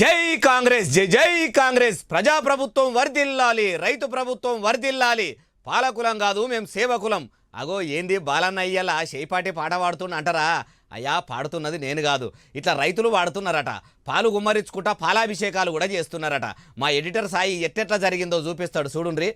జై కాంగ్రెస్ జై జై కాంగ్రెస్. ప్రజాప్రభుత్వం వర్ధిల్లాలి రైతు ప్రభుత్వం వర్ధిల్లాలి. పాలకులం కాదు మేము సేవకులం. అగో ఏంది బాలన్నయ్యలా చేపాటి పాట పాడుతున్నా అంటారా? అయ్యా పాడుతున్నది నేను కాదు. ఇట్లా రైతులు పాడుతున్నారట. పాలు గుమ్మరించుకుంటా పాలాభిషేకాలు కూడా చేస్తున్నారట. మా ఎడిటర్ సాయి ఎట్టెట్లా జరిగిందో చూపిస్తాడు చూడుండ్రి.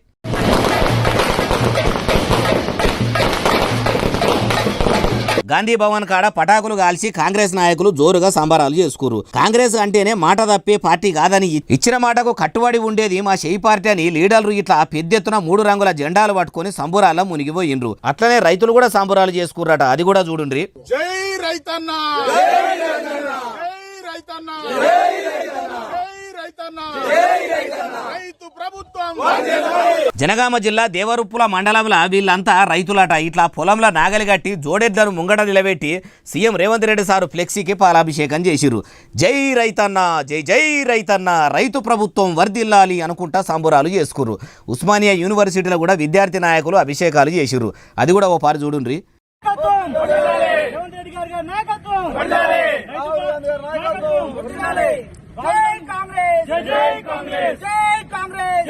గాంధీ భవన్ కాడ పటాకులు కాల్చి కాంగ్రెస్ నాయకులు జోరుగా సంబరాలు చేసుకురు కాంగ్రెస్ అంటేనే మాట తప్పే పార్టీ కాదని ఇచ్చిన మాటకు కట్టుబడి ఉండేది మా షెయి పార్టీ అని లీడర్లు ఇట్లా పెద్ద ఎత్తున మూడు రంగుల జెండాలు పట్టుకొని సంబురాల్లో మునిగిపోయిండ్రు. అట్లనే రైతులు కూడా సంబరాలు చేసుకుర్రట. అది కూడా చూడండి జై రైతన్న! రైతన్న! రైతన్న! రైతు ప్రభు జనగామ జిల్లా దేవరుప్పుల మండలంలో వీళ్ళంతా రైతులట. ఇట్లా పొలంలో నాగలి కట్టి జోడెడ్లను ముంగట నిలబెట్టి సీఎం రేవంత్ రెడ్డి సారు ఫ్లెక్సీకి పాలాభిషేకం చేసిరు జై రైతన్న జై జై రైతన్న రైతు ప్రభుత్వం వర్ధిల్లాలి అనుకుంటా సంబురాలు చేసుకురు ఉస్మానియా యూనివర్సిటీలో కూడా విద్యార్థి నాయకులు అభిషేకాలు చేసిరు అది కూడా ఓ పారు చూడుండ్రి. కాంగ్రెస్!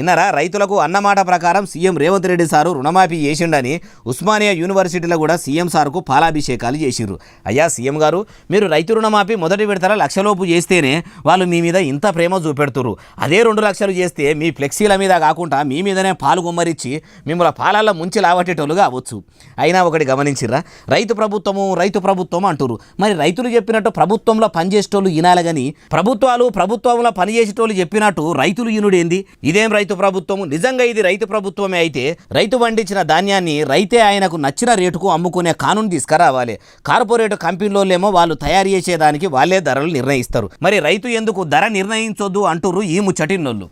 ఇన్నరా రైతులకు అన్నమాట ప్రకారం సీఎం రేవంత్ రెడ్డి సారు రుణమాఫీ చేసిండని ఉస్మానియా యూనివర్సిటీలో కూడా సీఎం సార్కు పాలాభిషేకాలు చేసిర్రు అయ్యా సీఎం గారు మీరు రైతు రుణమాఫీ మొదటి విడతల లక్షలోపు చేస్తేనే వాళ్ళు మీ మీద ఇంత ప్రేమ చూపెడుతురు అదే రెండు లక్షలు చేస్తే మీ ఫ్లెక్సీల మీద కాకుండా మీ మీదనే పాలు గుమ్మరిచ్చి మిమ్మల్ని పాలల్లో ముంచి లావట్టేటోళ్ళు కావచ్చు. అయినా ఒకటి గమనించిర్రా రైతు ప్రభుత్వము రైతు ప్రభుత్వం అంటురు మరి రైతులు చెప్పినట్టు ప్రభుత్వంలో పనిచేసేటోళ్ళు వినాలి కానీ ప్రభుత్వాలు ప్రభుత్వంలో పనిచేసేటోళ్ళు చెప్పినట్టు రైతులు ఈనుడేంది? ఇదేం రైతు రైతు ప్రభుత్వము నిజంగా ఇది రైతు ప్రభుత్వమే అయితే రైతు పండించిన ధాన్యాన్ని రైతే ఆయనకు నచ్చిన రేటుకు అమ్ముకునే కానూను తీసుకురావాలి. కార్పొరేట్ కంపెనీలోనేమో వాళ్ళు తయారు చేసేదానికి వాళ్ళే ధరలు నిర్ణయిస్తారు. మరి రైతు ఎందుకు ధర నిర్ణయించొద్దు అంటురు ఈ ముచ్చటిన్నోళ్ళు